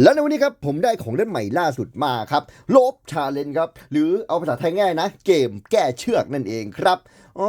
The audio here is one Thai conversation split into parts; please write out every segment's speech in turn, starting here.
และในวันนี้ครับผมได้ของเล่นใหม่ล่าสุดมาครับ โลบชาเลนครับ หรือเอาภาษาไทยง่ายนะ เกมแก้เชือกนั่นเองครับ อ๋อ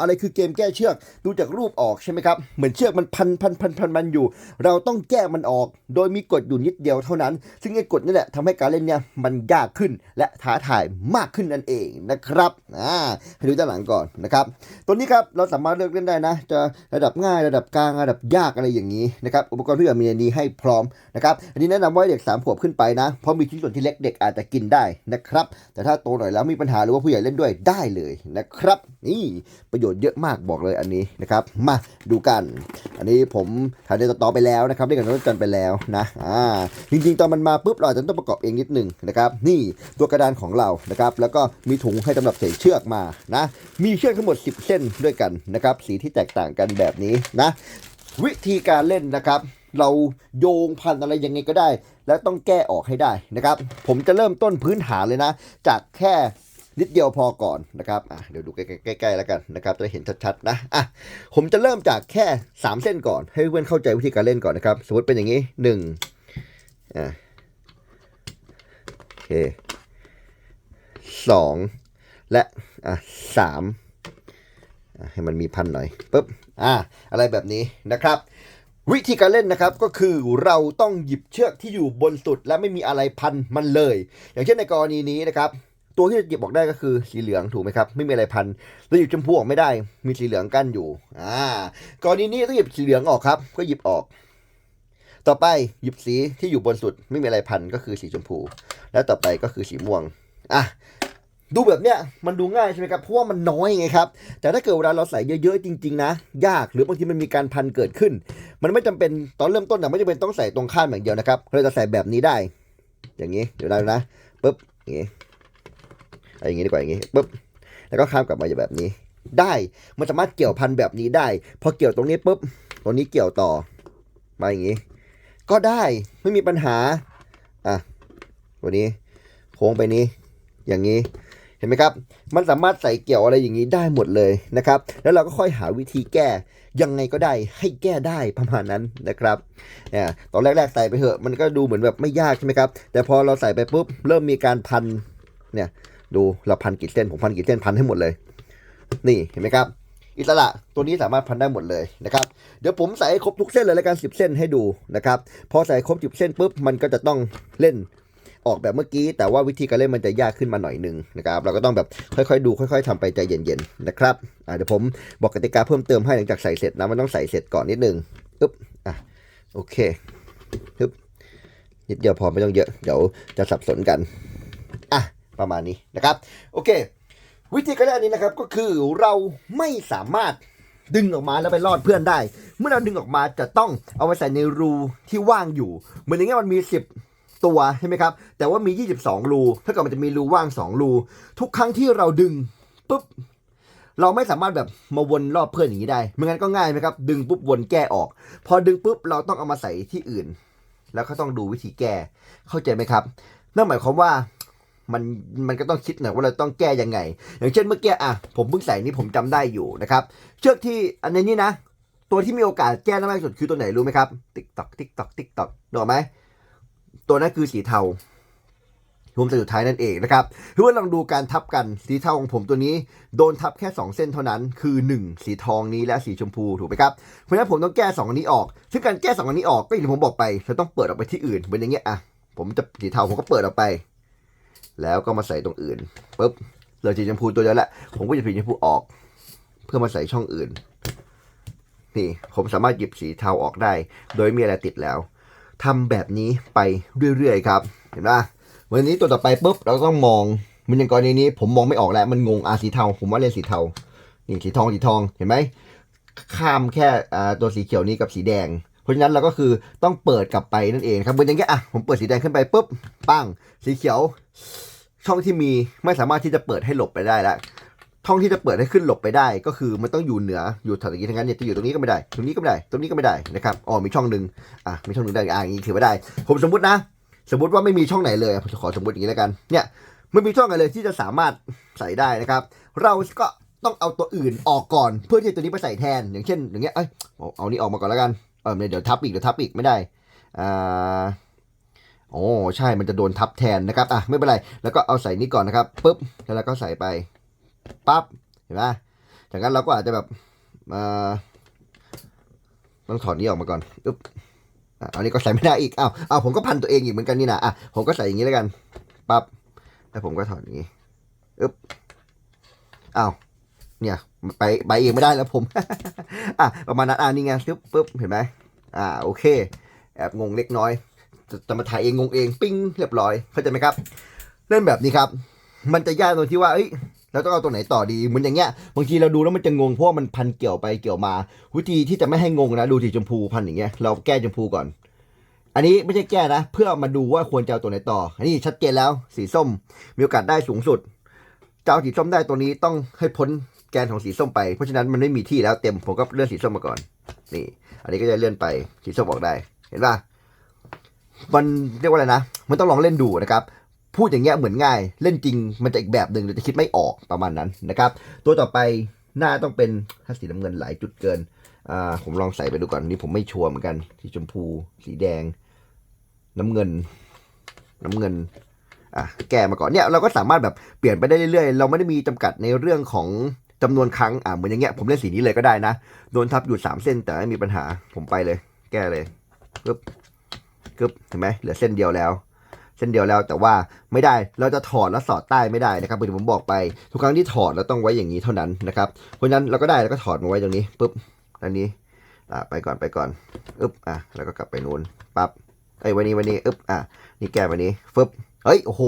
อะไรคือเกมแก้เชือกดูจากรูปออกใช่ไหมครับ เหมือนเชือกมันพันพันพันพันมันอยู่ เราต้องแก้มันออก โดยมีกฎอยู่นิดเดียวเท่านั้น ซึ่งไอ้กฎนี่แหละทำให้การเล่นเนี่ยมันยากขึ้นและท้าทายมากขึ้นนั่นเองนะครับอ่าให้ดูด้านหลังก่อนนะครับตัวนี้ครับเราสามารถเลือกเล่นได้นะ จะระดับง่ายระดับกลางระดับยากอะไรอย่างนี้นะครับอุปกรณ์ทุกอย่างมีในนี้ให้พร้อมนะครับอันนี้แนะนำว่าให้เด็ก3ขวบขึ้นไปนะเพราะมีชิ้นส่วนที่เล็กเด็กอาจจะกินได้นะครับ แต่ถ้าโตหน่อยแล้วมีปัญหาหรือว่าผู้ใหญ่เล่นด้วยได้เลยนะครับนี่ประโยชน์เยอะมากบอกเลยอันนี้นะครับ มาดูกัน อันนี้ผมถ่ายในต่อไปแล้วนะครับเล่นกับน้องกันไปแล้วนะอ่าจริงๆ ตอนมันมาปุ๊บเราจะต้องประกอบเองนิดหนึ่งนะครับ นี่ตัวกระดานของเรานะครับ แล้วก็มีถุงให้สำหรับใส่เชือกมานะ มีเชือกทั้งหมด 10 เส้นด้วยกันนะครับ สีที่แตกต่างกันแบบนี้นะ วิธีการเล่นนะครับเราโยงพันอะไรยังไงก็ได้ แล้วต้องแก้ออกให้ได้นะครับ ผมจะเริ่มต้นพื้นฐานเลยนะ จากแค่ นิดเดียวพอก่อนนะครับอะเดี๋ยวดูใกล้ๆแล้วกันนะครับจะเห็นชัดๆนะอะผมจะเริ่มจากแค่ 3 เส้นก่อน ให้เพื่อนเข้าใจวิธีการเล่นก่อนนะครับ สมมติเป็นอย่างนี้1อะโอเคสองและอะสามให้มันมีพันหน่อยปุ๊บอะอะไรแบบนี้นะครับ วิธีการเล่นนะครับก็คือเราต้องหยิบเชือกที่อยู่บนสุด และไม่มีอะไรพันมันเลย อย่างเช่นในกรณีนี้นะครับ ตัวที่จะหยิบออกได้ก็คือสีเหลืองถูกไหมครับ ไม่มีอะไรพันแล้วหยิบชมพูออกไม่ได้ มีสีเหลืองกั้นอยู่ อ่ากรณีนี้ต้องหยิบสีเหลืองออกครับ ก็หยิบออก ต่อไปหยิบสีที่อยู่บนสุด ไม่มีอะไรพันก็คือสีชมพู แล้วต่อไปก็คือสีม่วง อะดูแบบเนี้ยมันดูง่ายใช่ไหมครับเพราะว่ามันน้อยไงครับ แต่ถ้าเกิดเวลาเราใส่เยอะๆจริง ๆ นะ ยากหรือบางทีมันมีการพันเกิดขึ้น มันไม่จำเป็นตอนเริ่มต้นนะไม่จำเป็นต้องใส่ตรงข้ามอย่างเดียวนะครับเราจะใส่แบบนี้ได้ อย่างนี้เดี๋ยวได้นะปุ๊บอย่างนี้ อย่างนี้ดีกว่าอย่างนี้ปุ๊บแล้วก็ข้ามกลับมาอย่างแบบนี้ ได้มันสามารถเกี่ยวพันแบบนี้ได้พอเกี่ยวตรงนี้ปุ๊บตรงนี้เกี่ยวต่อมาอย่างนี้ ก็ได้ไม่มีปัญหาอะตัวนี้โค้งไปนี้อย่างนี้เห็นไหมครับ มันสามารถใส่เกี่ยวอะไรอย่างนี้ได้หมดเลยนะครับ แล้วเราก็ค่อยหาวิธีแก้ ยังไงก็ได้ให้แก้ได้ประมาณนั้นนะครับเนี่ยตอนแรกๆใส่ไปเถอะ มันก็ดูเหมือนแบบไม่ยากใช่ไหมครับ แต่พอเราใส่ไปปุ๊บ เริ่มมีการพันเนี่ย ดูเราพันกี่เส้นผมพันกี่เส้นพันให้หมดเลย นี่เห็นไหมครับ อิสระตัวนี้สามารถพันได้หมดเลยนะครับเดี๋ยวผมใส่ให้ครบทุกเส้นเลยแล้วกันสิบเส้นให้ดูนะครับพอใส่ครบสิบเส้นปุ๊บมันก็จะต้องเล่นออกแบบเมื่อกี้ แต่ว่าวิธีการเล่นมันจะยากขึ้นมาหน่อยหนึ่งนะครับเราก็ต้องแบบค่อยๆดูค่อย ๆทำไปใจเย็นๆนะครับเดี๋ยวผมบอกกติกาเพิ่มเติมให้หลังจากใส่เสร็จนะมันต้องใส่เสร็จก่อนนิดนึงปึ๊บอะโอเคปึ๊บนิดเดียวพอไม่ต้องเยอะ เดี๋ยวจะสับสนกัน ประมาณนี้นะครับโอเค วิธีการเล่นอันนี้นะครับก็คือเราไม่สามารถดึงออกมาแล้วไปรอดเพื่อนได้ เมื่อเราดึงออกมาจะต้องเอาไปใส่ในรูที่ว่างอยู่ เหมือนอย่างเงี้ยมันมี 10 ตัวใช่ไหมครับ แต่ว่ามี 22 รูถ้าเกิดมันจะมีรูว่าง 2 รู ทุกครั้งที่เราดึงปุ๊บเราไม่สามารถแบบมาวนรอบเพื่อนอย่างนี้ได้ไม่งั้นก็ง่ายไหมครับ ดึงปุ๊บวนแก้ออก พอดึงปุ๊บเราต้องเอามาใส่ที่อื่น แล้วก็ต้องดูวิธีแก้เข้าใจไหมครับ นั่นหมายความว่า มันมันก็ต้องคิดหน่อยว่าเราต้องแก้ยังไง อย่างเช่นเมื่อกี้อะผมเพิ่งใส่นี่ผมจำได้อยู่นะครับ เชือกที่อันนนี้นะ ตัวที่มีโอกาสแก้ได้มากที่สุดคือตัวไหนรู้ไหมครับ ติ๊กตอกติ๊กตอกติ๊กตอกนึกออกไหมตัวนั้นคือสีเทาผมใส่สุดท้ายนั่นเองนะครับคือว่าลองดูการทับกันสีเทาของผมตัวนี้ โดนทับแค่ 2 เส้นเท่านั้น คือ 1 สีทองนี้และสีชมพูถูกไหมครับ เพราะฉะนั้นผมต้องแก้2อันนี้ออก ซึ่งการแก้2อันนี้ออกก็อย่างที่ผมบอกไปเราต้องเปิดออกไปที่อื่นเหมือนอย่างเงี้ยอะผมจะสีเทาผมก็เปิดออกไป แล้วก็มาใส่ตรงอื่นปุ๊บเหลือสีชมพูตัวเดียวแหละ ผมก็จะสีชมพูออก เพื่อมาใส่ช่องอื่น นี่ผมสามารถหยิบสีเทาออกได้ โดยไม่มีอะไรติดแล้วทำแบบนี้ไปเรื่อยๆครับ เห็นปะวันนี้ตัวต่อไปปุ๊บเราต้องมองมันอย่างกรณีนี้ ผมมองไม่ออกแล้วมันงงอาสีเทา ผมว่าเล่นสีเทานี่สีทองสีทองเห็นไหมข้ามแค่ตัวสีเขียวนี้กับสีแดง เพราะฉะนั้นเราก็คือต้องเปิดกลับไปนั่นเองครับเหมือนอย่างเงี้ยอะผมเปิดสีแดงขึ้นไปปุ๊บปั้งสีเขียว ช่องที่มีไม่สามารถที่จะเปิดให้หลบไปได้แล้วช่องที่จะเปิดให้ขึ้นหลบไปได้ ก็คือมันต้องอยู่เหนืออยู่แถวนี้ทั้งนั้นเนี่ยจะอยู่ตรงนี้ก็ไม่ได้ ตรงนี้ก็ไม่ได้ ตรงนี้ก็ไม่ได้นะครับอ๋อมีช่องหนึ่งอะมีช่องหนึ่งได้อะอย่างนี้ถือว่าได้ ผมสมมตินะ สมมติว่าไม่มีช่องไหนเลยผมจะขอสมมติอย่างนี้แล้วกัน เนี่ยไม่มีช่องไหนเลยที่จะสามารถใส่ได้นะครับ เราก็ต้องเอาตัวอื่นออกก่อน เพื่อที่ตัวนี้ไปใส่แทน อย่างเช่น อย่างเงี้ยเอ้ยเอาเอานี้ออกมาก่อนแล้วกันเออเดี๋ยวทับอีกเดี๋ยวทับอีกไม่ได้อ่า โอ้ใช่มันจะโดนทับแทนนะครับอะไม่เป็นไร แล้วก็เอาใส่นี้ก่อนนะครับปุ๊บแล้วเราก็ใส่ไปปั๊บเห็นไหมจากนั้นเราก็อาจจะแบบมาต้องถอดนี้ออกมาก่อนอึ๊บอะอันนี้ก็ใส่ไม่ได้อีกอ้าวอ้าวผมก็พันตัวเองอีกเหมือนกันนี่นะอะผมก็ใส่อย่างนี้แล้วกันปั๊บแล้วผมก็ถอดอย่างนี้อึ๊บอ้าวเนี่ยไปไปเองไม่ได้แล้วผมอะประมาณนั้นอะนี่ไงปึ๊บปึ๊บเห็นไหมอ่าโอเค แอบงงเล็กน้อย จะมาถ่ายเองงงเองปิ้งเรียบร้อยเข้าใจไหมครับ เล่นแบบนี้ครับ มันจะยากตรงที่ว่าเอ้ยเราต้องเอาตัวไหนต่อดีเหมือนอย่างเงี้ยบางทีเราดูแล้วมันจะงงเพราะว่ามันพันเกี่ยวไปเกี่ยวมา วิธีที่จะไม่ให้งงนะดูสีชมพูพันอย่างเงี้ยเราแก้ชมพูก่อน อันนี้ไม่ใช่แก้นะ เพื่อมาดูว่าควรจะเอาตัวไหนต่อ อันนี้ชัดเจนแล้วสีส้ม มีโอกาสได้สูงสุดจะเอาสีส้มได้ตัวนี้ต้องให้พ้นแกนของสีส้มไป เพราะฉะนั้นมันไม่มีที่แล้วเต็มผมก็เลื่อนสีส้มมาก่อน นี่ อันนี้ก็จะเลื่อนไปสีส้มออกได้ เห็นป่ะ มันเรียกว่าอะไรนะ มันต้องลองเล่นดูนะครับ พูดอย่างเงี้ยเหมือนง่าย เล่นจริงมันจะอีกแบบหนึ่งเราจะคิดไม่ออกประมาณนั้นนะครับ ตัวต่อไปหน้าต้องเป็นถ้าสีน้ำเงินหลายจุดเกินอ่าผมลองใส่ไปดูก่อนนี่ผมไม่ชัวร์เหมือนกัน สีชมพู สีแดง น้ำเงิน น้ำเงินอะแก้มาก่อนเนี่ยเราก็สามารถแบบเปลี่ยนไปได้เรื่อยๆ เราไม่ได้มีจำกัดในเรื่องของจำนวนครั้งอ่าเหมือนอย่างเงี้ยผมเล่นสีนี้เลยก็ได้นะโดนทับอยู่สามเส้นแต่ไม่มีปัญหาผมไปเลย แก้เลยปึ๊บ กึบเห็นไหมเหลือเส้นเดียวแล้ว เส้นเดียวแล้วแต่ว่าไม่ได้เราจะถอดแล้วสอดใต้ไม่ได้นะครับเหมือนที่ผมบอกไป ทุกครั้งที่ถอดเราต้องไว้อย่างนี้เท่านั้นนะครับเพราะฉะนั้นเราก็ได้แล้วก็ถอดมาไว้ตรงนี้ปุ๊บอันนี้อ่าไปก่อนไปก่อนอึ๊บอะแล้วก็กลับไปนู้นปั๊บไอ้วันนี้วันนี้อึ๊บอะนี่แก้วันนี้ฟึบเฮ้ยโอ้โห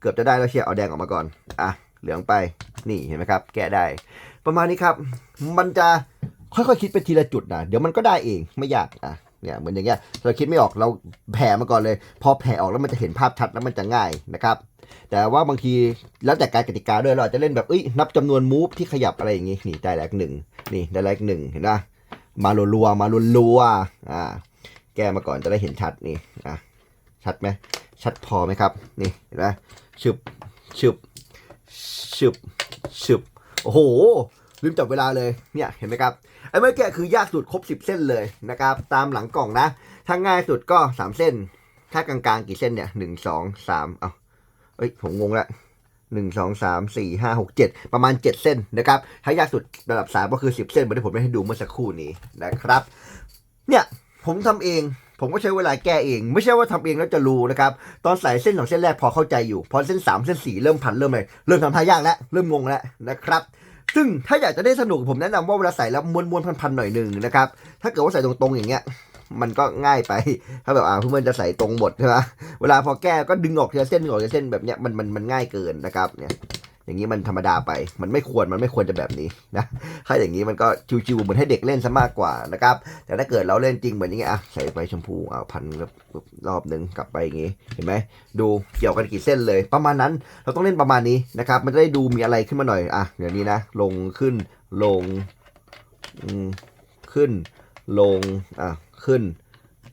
เกือบจะได้แล้วเชียร์เอาแดงออกมาก่อนอะเหลืองไปนี่เห็นไหมครับ แก้ได้ ประมาณนี้ครับ มันจะค่อยๆคิดไปทีละจุดนะเดี๋ยวมันก็ได้เองไม่ยากอะ เนี่ยเหมือนอย่างเงี้ยเราคิดไม่ออกเราแผ่มาก่อนเลย พอแผ่ออกแล้วมันจะเห็นภาพชัดแล้วมันจะง่ายนะครับ แต่ว่าบางทีแล้วแต่การกติกาด้วยเราจะเล่นแบบเอ้ยนับจำนวนมูฟที่ขยับอะไรอย่างงี้นี่ได้แลกหนึ่งนี่ได้แลกหนึ่งเห็นปะมมารัวๆมารัวๆอ่าแก้มาก่อนจะได้เห็นชัดนี่อะชัดไหมชัดพอไหมครับนี่เห็นไหมชึบชึบชึบชึบโอ้โห ลืมจับเวลาเลยเนี่ยเห็นไหมครับไอ้เมื่อกี้คือยากสุดครบ 10 เส้นเลยนะครับตามหลังกล่องนะ ถ้าง่ายสุดก็ 3 เส้น ถ้ากลางๆกี่เส้นเนี่ยหนึ่งสองสามเอาเอ้ยผมงงละหนึ่งสองสามสี่ห้าหกเจ็ดประมาณ7เส้นนะครับถ้ายากสุดระดับ3ก็คือ10เส้นเหมือนที่ผมได้ให้ดูเมื่อสักครู่นี้นะครับ เนี่ยผมทำเองผมก็ใช้เวลาแก้เอง ไม่ใช่ว่าทำเองแล้วจะรู้นะครับ ตอนใส่เส้นสองเส้นแรกพอเข้าใจอยู่ พอเส้น3เส้น4เริ่มพันเริ่มอะไรเริ่มทำท่ายากแล้ว เริ่มงงแล้วนะครับ ซึ่งถ้าอยากจะได้สนุกผมแนะนำว่าเวลาใส่แล้วม้วนๆพันๆหน่อยหนึ่งนะครับ ถ้าเกิดว่าใส่ตรงๆอย่างเงี้ยมันก็ง่ายไป ถ้าแบบอ่าเพื่อนๆจะใส่ตรงหมดใช่ไหมเวลาพอแก้ก็ดึงออกทีละเส้นดึงออกทีละเส้นแบบเนี้ยมันมันมันง่ายเกินนะครับเนี่ย อย่างนี้มันธรรมดาไป มันไม่ควร มันไม่ควรจะแบบนี้นะ ถ้าอย่างนี้มันก็ชิวๆเหมือนให้เด็กเล่นซะมากกว่านะครับ แต่ถ้าเกิดเราเล่นจริงเหมือนอย่างเงี้ยอะใส่ไปชมพูอ่าพันรอบหนึ่งกลับไปอย่างงี้ เห็นไหม ดูเกี่ยวกันกี่เส้นเลย ประมาณนั้น เราต้องเล่นประมาณนี้นะครับ มันจะได้ดูมีอะไรขึ้นมาหน่อย อะเดี๋ยวนี้นะ ลงขึ้น ลงขึ้น ลง อะ ขึ้น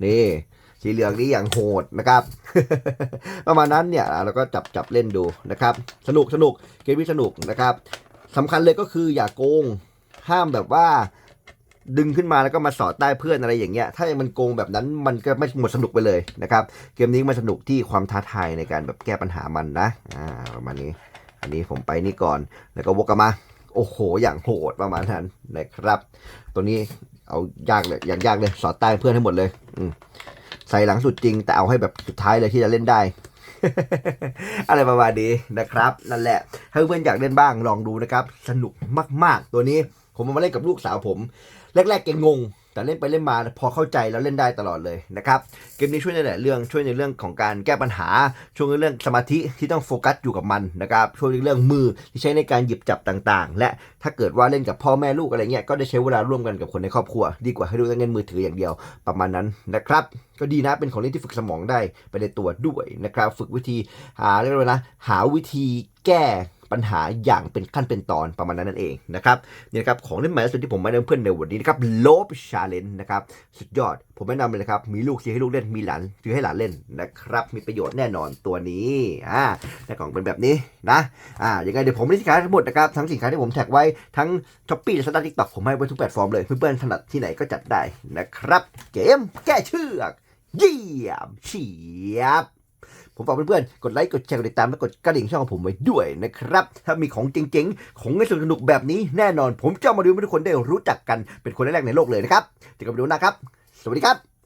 นี่ สีเหลืองนี่อย่างโหดนะครับ ประมาณนั้นเนี่ยเราก็จับจับเล่นดูนะครับ สนุกสนุกเกมนี้สนุกนะครับสำคัญเลยก็คืออย่าโกงห้ามแบบว่าดึงขึ้นมาแล้วก็มาสอดใต้เพื่อนอะไรอย่างเงี้ย ถ้ามันโกงแบบนั้นมันก็ไม่หมดสนุกไปเลยนะครับ เกมนี้มันสนุกที่ความท้าทายในการแบบแก้ปัญหามันนะ อ่าประมาณนี้ อันนี้ผมไปนี่ก่อน แล้วก็วกกลับมา โอ้โห อย่างโหดประมาณนั้นนะครับ ตัวนี้เอายากเลย อย่างยากเลย สอดใต้เพื่อนให้หมดเลย อืม ใส่หลังสุดจริง แต่เอาให้แบบสุดท้ายเลยที่จะเล่นได้ อะไรประมาณนี้นะครับ นั่นแหละ ถ้าเพื่อนอยากเล่นบ้างลองดูนะครับ สนุกมากๆ ตัวนี้ผมเอามาเล่นกับลูกสาวผม แรกๆแกงง แต่เล่นไปเล่นมาพอเข้าใจแล้วเล่นได้ตลอดเลยนะครับเกมนี้ช่วยในหลายเรื่องช่วยในเรื่องของการแก้ปัญหา ช่วยในเรื่องสมาธิที่ต้องโฟกัสอยู่กับมันนะครับช่วยในเรื่องมือที่ใช้ในการหยิบจับต่างๆ และถ้าเกิดว่าเล่นกับพ่อแม่ลูกอะไรเงี้ยก็ได้ใช้เวลาร่วมกันกับคนในครอบครัว ดีกว่าให้ดูแต่เงินมือถืออย่างเดียวประมาณนั้นนะครับก็ดีนะเป็นของเล่นที่ฝึกสมองได้ไปในตัวด้วยนะครับ ฝึกวิธีหาเรียกว่านะหาวิธีแก้ ปัญหาอย่างเป็นขั้นเป็นตอนประมาณนั้นนั่นเองนะครับนี่นะครับของเล่นใหม่ล่าสุดที่ผมมาแนะนำเพื่อนในวันนี้นะครับโลบชาเลนจ์นะครับสุดยอด ผมแนะนำเลยนะครับมีลูกซื้อให้ลูกเล่นมีหลานซื้อให้หลานเล่นนะครับมีประโยชน์แน่นอนตัวนี้อ่าในกล่องเป็นแบบนี้นะอ่ายังไงเดี๋ยวผมมีสินค้าทั้งหมดนะครับทั้งสินค้าที่ผมแท็กไว้ทั้งช้อปปี้และสตาร์ทิกต็อกผมให้ไว้ทุกแพลตฟอร์มเลยเพื่อนๆถนัดที่ไหนก็จัดได้นะครับ เกมแก้เชือกเยี่ยมเฉียบ ผมฝากเพื่อนๆ กดไลค์กดแชร์กดติดตามและกดกระดิ่งช่องของผมไว้ด้วยนะครับ ถ้ามีของเจ๋งๆ ของสนุกแบบนี้แน่นอน ผมจะมาดูให้ทุกคนได้รู้จักกันเป็นคนแรกๆในโลกเลยนะครับเจอกันวิดีโอหนะครับ สวัสดีครับ